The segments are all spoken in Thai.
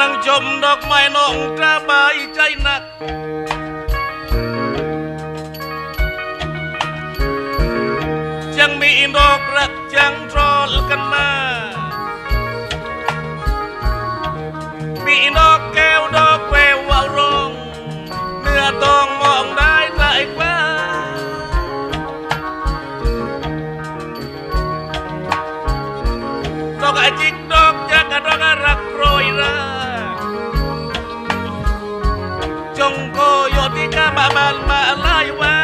นั่งชมดอกไม้น้องสบายใจนัก ยังมีดอกรักจังทรอลกันมามีดอกแก้วดอกแวววาวร้องเนื้อทองมองได้หลายกว่าดอกอาจิกดอกจักรดอกรักโปรยรา กามาบามาลายวะ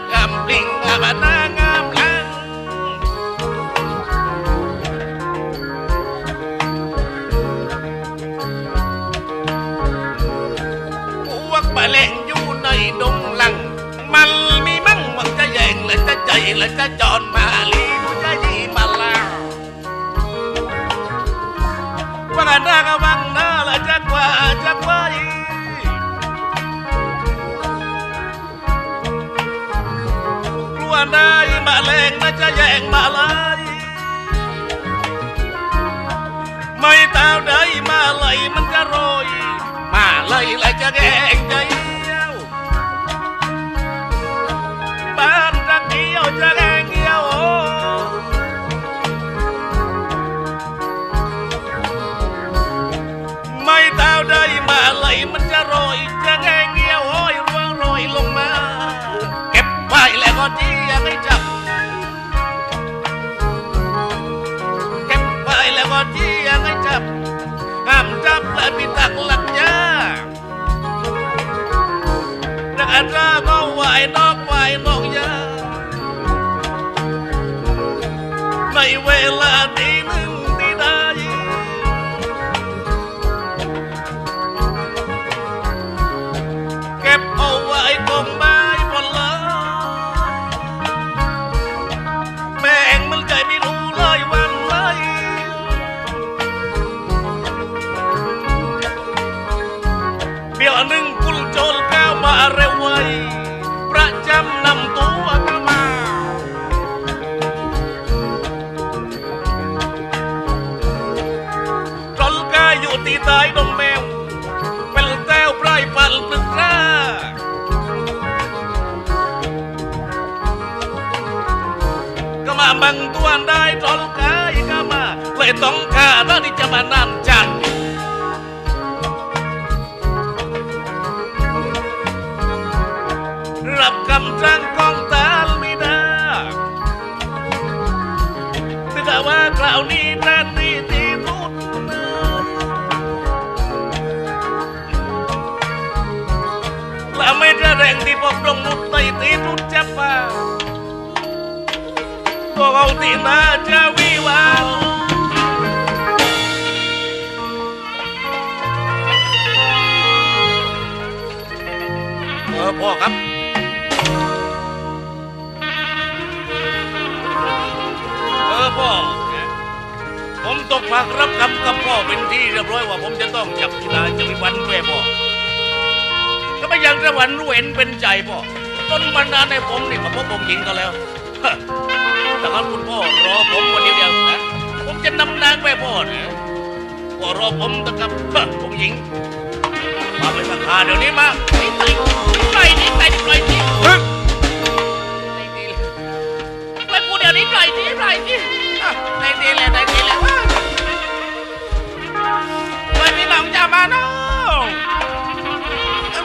วกแมลงอยู่ในดงลัง มันมีมั่งมันจะแยงและจะใจและจะจอนมาลีผู้จะยีมาลาว่ากันได้ก็วังน้าและจะกว่าจะไว้กลัวได้มาแรงน่จะแยงมาเลยไม่ตาวได้มาเลยมันจะรยมาเลย เลยจะาท่าที่จะมานำจันรับคำสั่งของตาลไม่ได้แต่ว่าคราวนี้แทนที่ที่ทุนเนินและไม่ได้แรงที่พวกลงนุดไตตีทุดจะป่าพวกเอาตีน่าจะวิวา นเออพ่อครับเออพ่อผมตกผักรับคำกับพ่อเป็นที่เรียบร้อยว่าผมจะต้องจับกีฬาจะมีวันด้วยพ่อก็ไม่ยังจะหวันรู้เห็นเป็นใจพ่อจนวันนั้นในผมนี่มาพบองค์หญิงก็แล้ว ฮะแต่งั้นคุณพ่อรอผมวันเดียวเดียวนะ ผมจะนำนางไปพ่อนะพ่อรอผมนะครับฮะองค์หญิง มาไปสักขาเดี๋ยวนี้มาไปไปไปไปไปไปไปเฮ้ยไปทีปล่อยทีปล่อยทีอะได้ทีแล้วได้ทีแล้วอะปล่อยพี่น้องจะมาเนาะ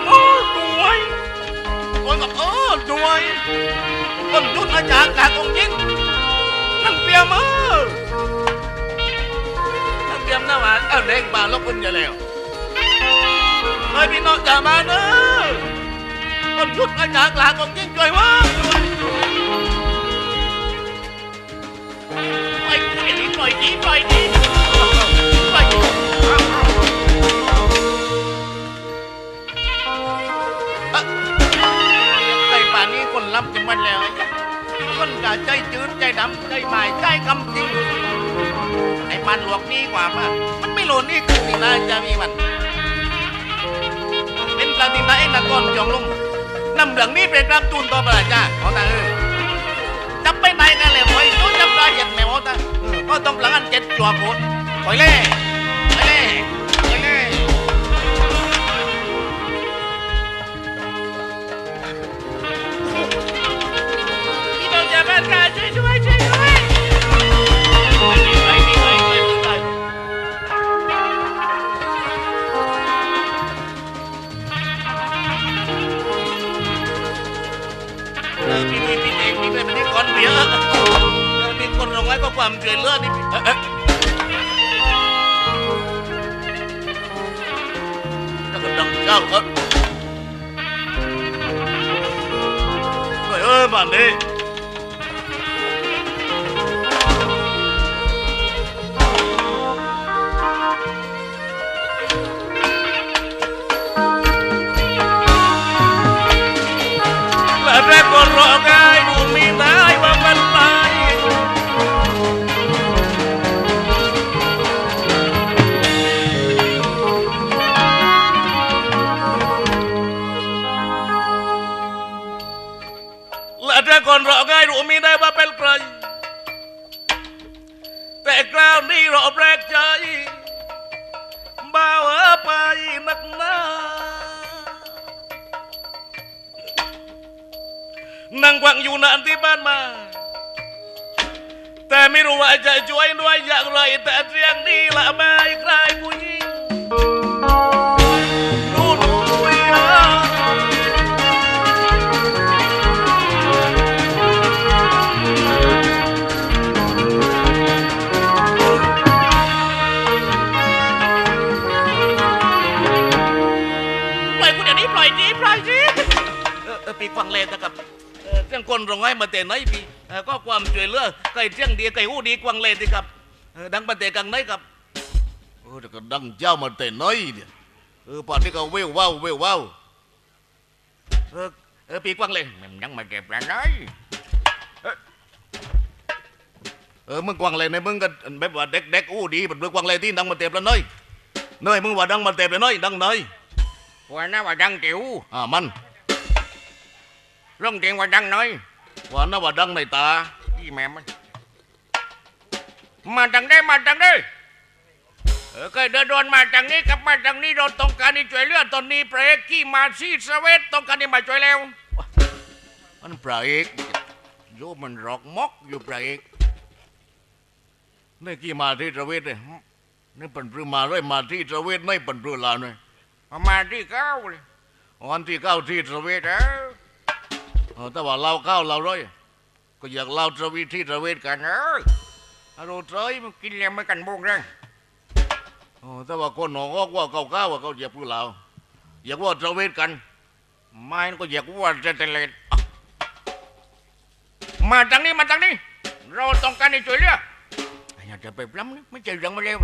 โอ้ด้วยคนกับเออด้วยคนจุดอาจารย์จากองค์ยิงนั่งเตรี ยมมือนั่งเตรียมหน้าหวานเออเล่งบาลกคุณจะแล้วปล่อยพี่น้องจะมาเนาะคนจุดอาจารย์จากองยิ่งช่วยว่าปล่อยปล่อยดิปล่อยดิปล่ปล่อยดิอ่ไก่ป่านนี้คนรับจะมันแล้ว คนกะใจจืดใจดำใจหมายใจคำจริงไอ้มันหลวกนี่กว่ามามันไม่หลนนี่คือสิ่งใดจะมีมัน เป็นปลาตินาไอ้นักกอนจองลงนำเหลืองนี้เป็นกราบตูนต่อไปจ้าขอตาเออจับไปไหนกันเลยไปนู้นจับได้ยังแมวตาก็ต้องหลังอันเจ็ดจัวโคตรไปเล่ ពេលក្រោយពេលក្រោយនេះរបរែកចៃបើបាយនឹកណានឹងវងយូរណាស់ទីបានមកតែមានរវល់ចៃជួយនួយយ៉ាងរៃតែត្រៀងនេះលបាយក្រៃមួយ เออเออปีฟังเลนนะครับเออเรื่องคนร้องไห้มาแต่ไหนพี่เออก็ความช่วยเหลือไก่เที่ยงดีไก่หูดีกวางเลนดีครับเออดังมาแต่กังไหนครับเออแต่ก็ดังเจ้ามาแต่ไหนเนี่ยเออป่านนี้ก็เววว้าวเววว้าวเออเออปีกวางเลนมันยังมาเก็บแรงน้อยเออเออมึงกวางเลนในมึงก็แบบว่าเด็กเด็กๆอู้ดีแบบเรื่องกวางเลนที่ดังมาเต็มแล้วน้อยน้อยมึงว่าดังมาเต็มแล้วน้อยดังน้อยว่าน่าว่าดังเจียวอ่ามัน ร้องเสียงว่าดังน้อยว่าน่าว่าดังในตาอีแม่มันมาทางได้มาทางได้เออเคยเดินดวนมาทางนี้กลับมาทางนี้เราต้องการที่ช่วยเหลือตอนนี้พระเอกขี่มาซีสเวตต้องการที่มาช่วยแล้วมันพระเอกโยมันรอกมอกอยู่พระเอกนี่กี่มาที่ตระเวทเลยนี่เป็นปรือมาเลยมาที่ตระเวทไม่เป็นปรือลาวเลยเอามาที่เก้าเลยวันที่เก้าที่ตระเวทเออเออ แต่ว่าเราเก้าเราร้อยก็อยากเล่าตระวทที่ตระเวทกันเอออารมณ์ใจมันกินแล้วไม่กันบงเรื่องเออแต่ว่าคนหนองอกว่าเก้าเก้าว่าเขาอยากปรือลาอยากว่าตระเวทกัน ไม่ก็อยากว่าจะเตลดมาทางนี้มาทางนี้ เราต้องการที่ช่วยเหลืออย่าจะไปปล้ำนะไม่ใช่เรื่องมาเร็ว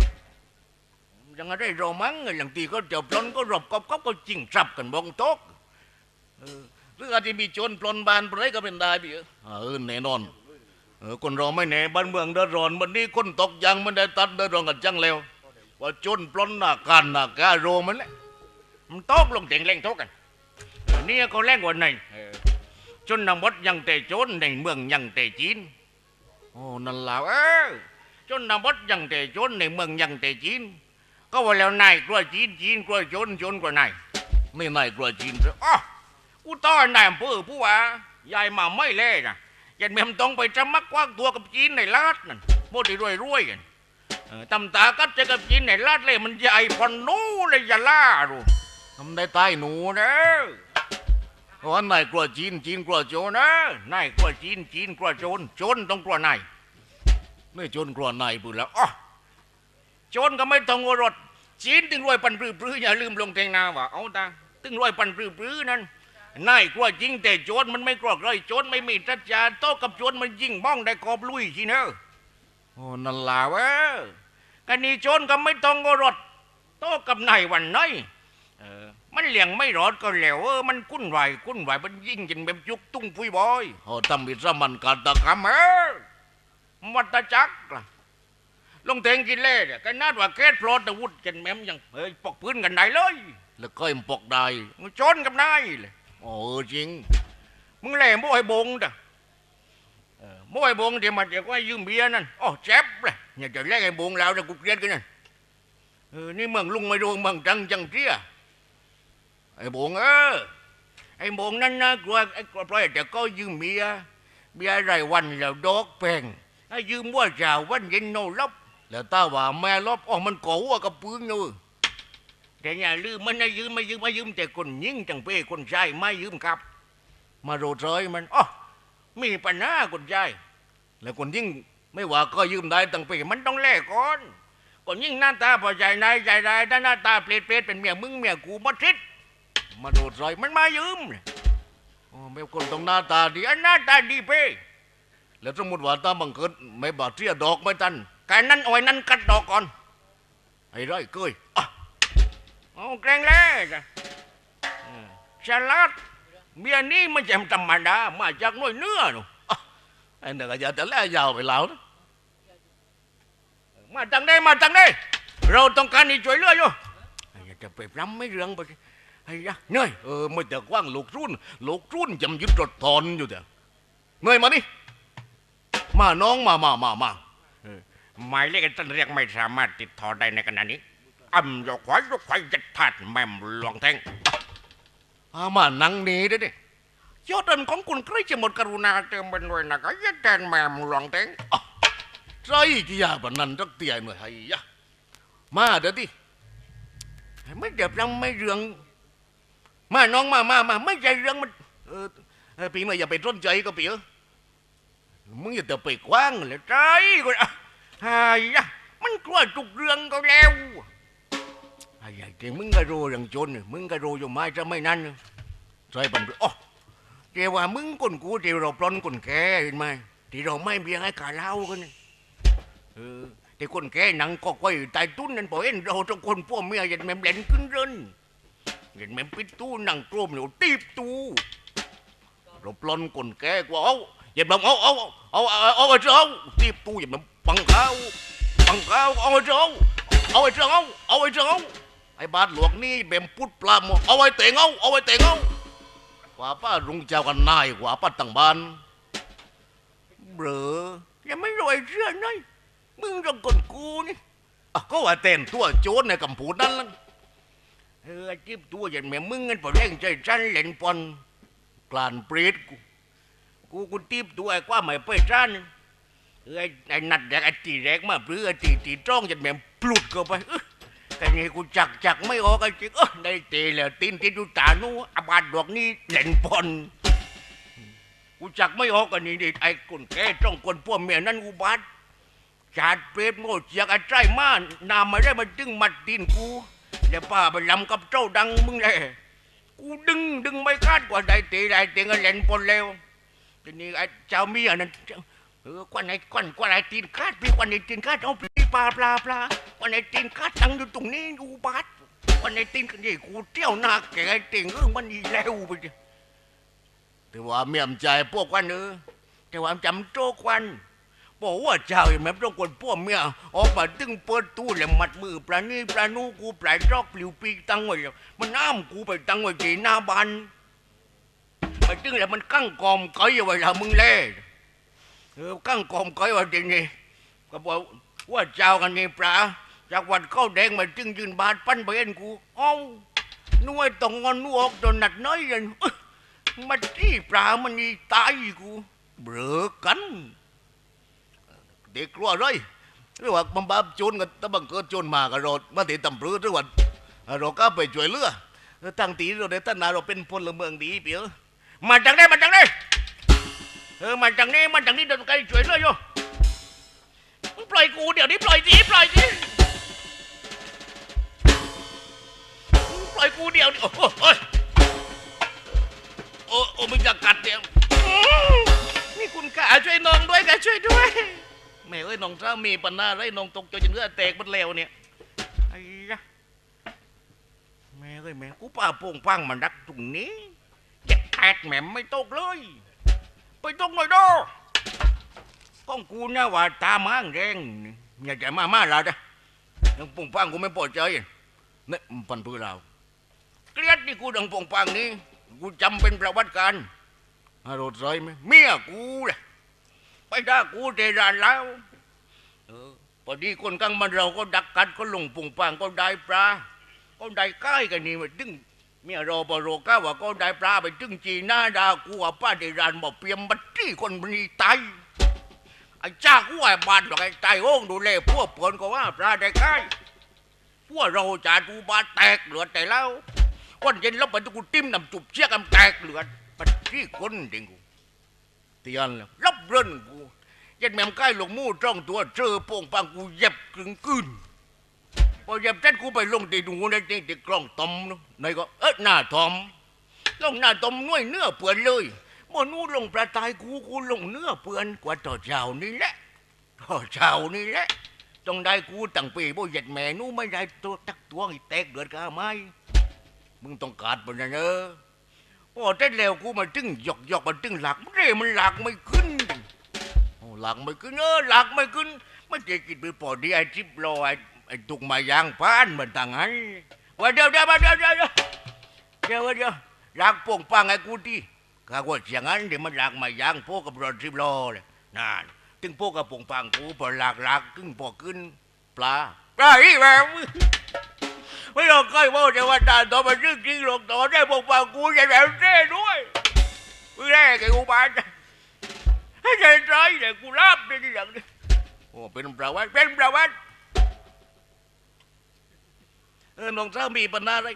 ยังอะไรโรมังหลังตีก็จบปล้นก็รบกบก็จริงทรัพย์กันบงโต๊ะ หรืออาจจะมีโจรปล้นบ้านไรก็เป็นได้พี่เออเอแน่นอนเออคนเราไม่แน่บ้านเมืองเดือดร้อนวันนี้คนตกยางมันได้ตัดเดือดร้อนกันจังแล้วว่าโจรปล้นหน้าการหน้ากาโรมันแหละมันต๊ะลงเตียงเล่งโต๊ะกันนี่ก็แรงกว่าไหนจนนางบดยังเตะโจนในเมืองยังเตะจีนโอ้นั่นลาวเออจนนางบดยังเตะโจนในเมืองยังเตะจีน ก็ว่าแล้วนายกลัวจีนจีนกลัวโจนโจนกว่านายนี่นายกลัวจีนเหรออ๋อ กูต้อนนายอำเภอผู้ว่ายายมาไม่เล่นะยันแม่มต้องไปจำมักกว้างตัวกับจีนในลาดนั่นโมที่รวยรวยกันตำตากัดเจอกับจีนในลาดเลยมันใหญ่พอนนู้เลยอยาล่าดูทำได้ใต้หนูนะเพราะว่านกลัวจีนจีนกลัวโจรนะนายกลัวจีนจีนกลัวโจรโจรต้องกลัวนายไม่โจรกลัวนายปืนแล้วอ๋อโจรก็ไม่ต้องรถจีนตึงรวยปันปรื้อปรื้ออย่าลืมลงเทงนาว่าเอาตาตึงรวยปันปรื้อปรื้อนั่น นายกลัวจริงแต่โจรมันไม่กลัวเลยโจรไม่มีทัศจาโตกับโจรมันยิงบ้องได้กอบลุยทีเนอะโอ้นั่นล่ะเวะกันนี่โจรก็ไม่ต้องกรดโตกับนายวันน้อยเออมันเลี้ยงไม่รอดก็แล้วเออมันกุ้นไหวายกุ้นไหวายมันยิงจนแบบยุกตุ้งพุยบอยโอ้ทำวิสามันการตะกรรมเออวัตจักรล่ะลงเทงกินเล่เนี่ยกันนาดว่าแคสโปรดอาวุธกันแม่มยังเฮ้ยปอกพื้นกันได้เลย แล้วก็ยังปอกได้มึงโจรกับนายเลย โอ้จริง มึงแหล่โม่ไอ้บงจ้ะเออโม่ไอ้บงเดี๋ยวมาเดี๋ยวก็ยืมเบียนั่นอ๋อเจ็บเลยเนี่ยจะแลกไอ้บงแล้วจะกูเกลียดกันนั่นเออนี่เมืองลุงไม่ดูเมืองจังจังเที่ยไอ้บงเออไอ้บงนั่นนะกลัวไอ้กลัวปล่อยแต่ก็ยืมเบียเบียร์รายวันแล้วดอกแพงให้ยืมว่าจ่าวันเย็นโนลบแล้วตาว่าแม่ลบอ๋อมันก่อหัวกับปืนอยู่ แต่อย่าลืมมันนะยืมไม่ยืมไม่ยืมแต่คนยิ่งจังเป้คนชายไม่ยืมครับ มาโรดเรยมันอ๋อมีปัญหาคนชายแล้วคนยิ่งไม่ว่าก็ยืมได้ตั้งเป้มันต้องแลกก่อนคนยิ่งหน้าตาพอใจนายใจได้ถ้าหน้าตาเปรตเปรตเป็นเมียมึงเมียกูมาทิดมาโรดเรยมันมายืมโอ้ไม่คนต้องหน้าตาดีอันหน้าตาดีเป้แล้วสมมติว่าตาบังเกิดไม่บาดเสียดอกไม่ทันการนั้นอาไว้นั้นกัดดอกก่อนไอ้ไรเกยอะ โอ้แกรงแล่จ้ะเออฉลาดเมียนี้ไม่ใช่ธรรมดามาจากน่วยเนื้อหนูไอ้เนี่ยก็จะแต่แล้วยาวไปแล้วนะมาจังได้มาจังได้เราต้องการให้ช่วยเหลืออยู่ไอ้จะไปรำไม่เรื่องไปไอ้ยะเนื่อยเออไม่แต่กว้างลูกรุ่นลูกรุ่นจำยึดรถทอนอยู่แต่เนื่อยมานี่มาน้องมามามามาหมายเลขท่านเรียกไม่สามารถติดต่อได้ในขณะนี้ อ่ำยกขวายยกขวายจัดพาดแม่มหลวงแทงอามานั่งนี้ได้ดิยอดเดินของคุณใกล้จะหมดกรุณาเติมเป็นด้วยนะก็ยัดแทนแม่มหลวงแทงใจกี่ยาบันนันรักเตียหน่อยไอ้ยะมาเดี๋ยวดิไม่เดือดร้อนไม่เรื่องมาน้องมามามาไม่ใช่เรื่องมันเออเออปีไม่อย่าไปสนใจก็ปีเออมึงอย่าแต่ไปกกว้างเลยใจก็อะไอ้ยะมันกลัวทุกเรื่องก็แล้ว ไอ้ยะแต่มึงก็รู้เรื่องจนมึงก็รู้อยู่ไม่จะไม่นั้นใจบันอ๋อแต่ว่ามึงคนกูที่เราปล้นคนแก่เห็นไหมที่เราไม่เบียงให้ขาเล่ากันเออแต่คนแก่หนังก็ก้อยตายตุ้นนั่นพอเห็นเราทุกคนพวกเมียยันแม่เล่นขึ้นเรินยันแม่ปิดตู้นั่งกลมอยู่ตีบตู้เราปล้นคนแก่กว่าเอาอย่าบังเอาเอาเอาเอาเอาเอาไอ้เจ้าตีบตู้อย่าบังปังเขาปังเขาเอาไอ้เจ้าเอาไอ้เจ้าเอา ไอ้บาดหลวงนี่เบมพุดปลาหมอเอาไอ้เตงเอาเอาไอ้เตงเอากว่าป้ารุงเจ้ากันนายกว่าป้าตั้งบ้านเบลอยังไม่รวยเชื่อหน่อยมึงต้องคนกูนี่อะก็ว่าเต้นตัวโจรในกำพูนั่นล่ะเออจิบตัวยันแม่มึงเงินพอแรงใจจันเล่นปอนกลานเปรตกูกูกูตีบตัวไอ้กว่าไม่ไปจันเออไอ้นัดแดกไอ้ตีแรกมาเปลือตีตีจ้องยันแม่ปลุดเข้าไป เออกันนี่กูจักจักไม่ออกไอ้จริงเออได้เตะแล้วตีนที่ดูตาหนูอาบาดดอกนี้เล่นปนกูจักไม่ออกกันนี่ดิไอ้คนแก่จ้องคนพวกเมียนั่นกูบาดจาดเปรตโง่เจียกไอ้ใจมานนามาได้มาจึงมัดตีนกูเดี๋ยวป้าไปลำกับเจ้าดังมึงเลยกูดึงดึงไม่คาดกว่าได้ตีได้ตีกันเล่นปนแล้วทีนี้ไอ้เจ้าเมียนั่น เออควันไอ้ควันควันไอ้ตีนคาดพี่ควันไอ้ตีนคาดเอาปลีปลาปลาปลาควันไอ้ตีนคาดตั้งอยู่ตรงนี้กูบาดควันไอ้ตีนกันนี่กูเที่ยวหน้าแกไอ้ตีนเออมันอีแล้วไปดิแต่ว่าเมียมใจพวกควันเออแต่ว่าจำโจ้ควันบอกว่าเจ้าเห็นไหมต้องคนพวกเมียออกมาตึงเปิดตู้แล้วมัดมือปลานี่ปลานูกูปลายจอกปลิวปีกตั้งไว้แล้วมันน้ำกูไปตั้งไว้ที่หน้าบ้านไอ้ตึงแล้วมันกั้งกอมก้อยไว้ละมึงเล่ เออกั้งกอมก้อยว่าจริงนี่ก็บอกว่าเจ้ากันนี่ปลาจากวันเข้าแดงมาจึงยืนบาดปั้นไปเอ็นกูเอ้าหน่วยตองงอนนวออกโดนหนัดน้อยยันมาที่ปลามันนี่ตายกูเบือกัน เด็กกลัวเลยหรือว่าบัมบับโจนกันถ้าบังเกิดโจนมาก็รถมาติดตำรวจหรือว่าเราก็ไปช่วยเลือตั้งตีเราได้ตั้งนาเราเป็นพลเมืองดีเปียวมาจากนี้มาจากนี้ เออมาจากนี้มาจากนี้เดินไกลช่วยเลยโยมึงปล่อยกูเดี๋ยวนี้ปล่อยสิปล่อยสิมึงปล่อยกูเดี๋ยวนี้โอ้โหเอ้ยโอ้โอ้มึงจะกัดเดี๋ยวอืมนี่คุณกาช่วยน้องด้วยกาช่วยด้วยแม่เอ้ยน้องเจ้ามีปัญหาอะไรน้องตกใจจนเนื้อแตกหมดแล้วเนี่ยไอ้ยะแม่เอ้ยแม่กูป้าโป่งปังมันดักตรงนี้เจ็บแตกแหม่มไม่ตกเลย ไปตกหน่อยด้ก้องกูนะว่าตามห้างแรงอย่าใจมามาเราจ้ะยังปุ่งปังกูไม่พอใจเนี่ยมันปันปือเราเกลียดนี่กูดังโป่งปังนี่กูจำเป็นประวัติการฮารถไรไหมเมียกูเลยไปด่ากูเจรานแล้วเออพอดีคนกลางมันเราก็ดักกัดก็ลงปุ่งปังก็ได้ปลาก็ได้ใกล้กันนี่มาดึง เมียรอปรก้าว่าก็ได้ปลาไปดึงจีน่าดากูว่าป้าเจรานบอกเปียมบัตรี่คนมันนี่ตายไอ้จ้ากูไอ้บานหรอกไอ้ใจโอ้งดูแลพวกเปินก็ว่าปลาได้ใกล้พวกเราจะดูบาดแตกเหลือแต่แล้ววันเย็นแล้วไปกูติ้มนำจุบเชี่ยกันแตกเหลือบัตรี่คนเด้งกูเตียนแล้วรับเรื่นกูยันแม่มใกล้ลงมู่จ้องตัวเจอโป่งปังกูเย็บกึ่งกึน พอเย็บเสร็จกูไปลงตีดูในตีตีกล้องตอมเนาะในก็เอ๊ะหน้าทอมลงหน้าตอมน้อยเนื้อเปื่อนเลยมอนู้ลงประตายกูกูลงเนื้อเปื่อนกว่าต่อเช้านี่แหละต่อเช้านี่แหละต้องได้กูตั้งปีบ่เหย็ดแม่นู้ไม่ได้ตัวตักตัวไอ้แตกเดือดก้าไม่มึงต้องการปนนะเนอะพอเสร็จแล้วกูมาตึงหยอกหยอกมันตึงหลักเร่มันหลักไม่ขึ้นหลักไม่ขึ้นเออหลักไม่ขึ้นไม่จะกินไปปอดีไอ้ทิพย์รอไอ้ไอ้ ตุกมายางพานมันต่างไงว่าเดี๋ยวเดี๋ยวเดี๋ยวเดี๋ยวเดี๋ยวเดี๋ยวเดี๋ยวหลักโป่งปังไอ้กูที่ข้าว่าเสียงนั้นเดี๋ยวมันหลักมายางพวกกับรถทิพย์รอเลยนั่นถึงพวกกับป่งปังกูพอหลักหลักถึงพอขึ้นปลาปลาอีแมวไม่ต้องใกล้ว่าจะว่าตาตัวมันรึกจริงหรอกตัวได้โป่งปังกูจะแบบเจ้ด้วยมึงแรกไอ้กูบานให้ใจใจเลยกูรับได้ที่อย่างนี้โอ้เป็นประวัติเป็นประวัติ เออน้องเจ้ามีปัญหาอะไร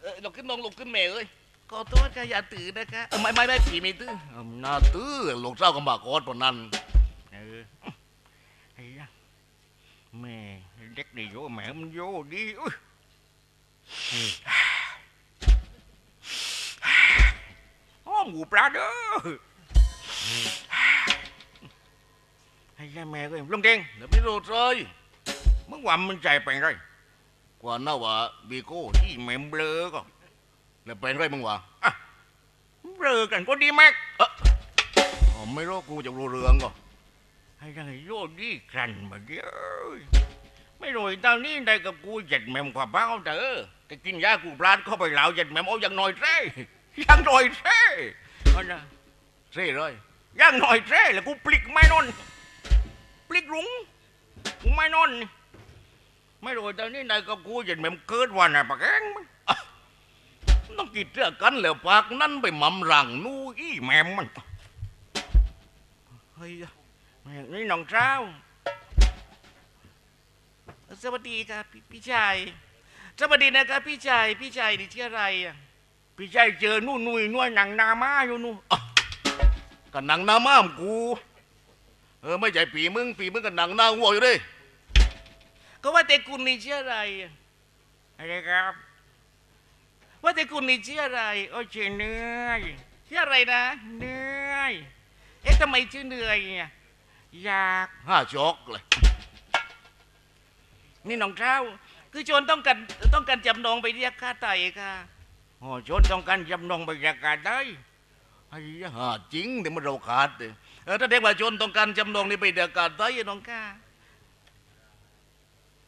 เออเราขึ้นน้องลุกขึ้นแม่เอ้ยขอโทษค่ะอย่าตื่นนะคะเออไม่ไม่ไม่ผีไม่ตื้ออำนาจตื้อลูกเจ้าก็มาโกอดปนนั้นเออไอ้ยะแม่เด็กนี่โยแม่มันโยดีอุ้ยโอ้หมูปลาเด้อไอ้ยะแม่ก็ลุงเด้งเดี๋ยวไม่รู้ใจมึงว่ามันใจเป็นไร กว่าน่าว่าบีโก้ที่แม่เบลอก็แล้วเป็นไรมึงวะเบลอกันก็ดีแม็กอ๋อไม่รู้กูจะรู้เรื่องก็ให้ยังไงโยดีกันมาเดียวไม่รู้ตอนนี้ได้กับกูเจ็ดแมมกว่าเบ้าเด้อแต่กินยากูปลาดเข้าไปเหลาเจ็ดแมมเอาอย่างหน่อยเซ่ยังหน่อยเซ่เอานะเซ่เลยยังหน่อยเซ่แล้วกูปลิกไม่นอนปลิกรุงกูไม่นอนนี่ ไม่รู้ตอนนี้ได้กับกูเจ็ดแมมเกิดวันไหนปะแกงมันอะต้องกินเสื้อกันแล้วปากนั่นไปหมำรังนู่อีแมมมันเฮ้ยแม่งนี่น้องเจ้าสวัสดีครับพี่พี่ชายสวัสดีนะครับพี่ชายพี่ชายนี่ชื่ออะไรอะพี่ชายเจอนู่นนุ่ยนุ่ยหนังนามาอยู่นู่นกันหนังหน้าม้ามกู เออไม่ใช่ปีมึงปีมึงกันหนังหน้าวัวอยู่ดิ ก็ว่าแต่คุณนี่ชื่ออะไรอะอะไรครับ ว่าแต่คุณนี่ชื่ออะไร โอ้ชื่อเหนื่อยชื่ออะไรนะเหนื่อยเอ๊ะทำไมชื่อเหนื่อยอะอยากห้าจอกเลยนี่น้องเจ้าคือโจรต้องการต้องการจำนองไปเรียกค่าไถ่ค่ะโอ้ชนต้องการจำนองบรรยากาศได้ไอ้ยะหาจริงเดี๋ยวมันเราขาดเลยเออถ้าเด็กว่าโจรต้องการจำนองนี่ไปเดียกาศไถ่น้องค่ะ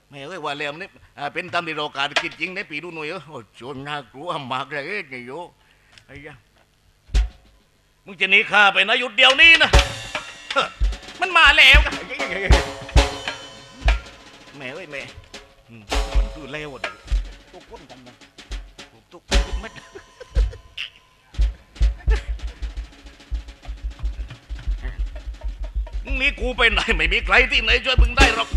ไม่เอ้ยว่าแล้วนี่อ่าเป็นตามที่เราการคิดจริงในปีดูหน่อยเออโอ้ชนน่ากลัวมากเลยนี่โยไอ้ยะมึงจะหนีข้าไปนะหยุดเดียวนี้นะมันมาแล้วกันแม่เอ้ยแม่อืมมันคือเลวอะทุกคนกันนะทุกทุกเม็ดงหนี้กูไปไหนไม่มีใครที่ไหนช่วยมึงได้หรอก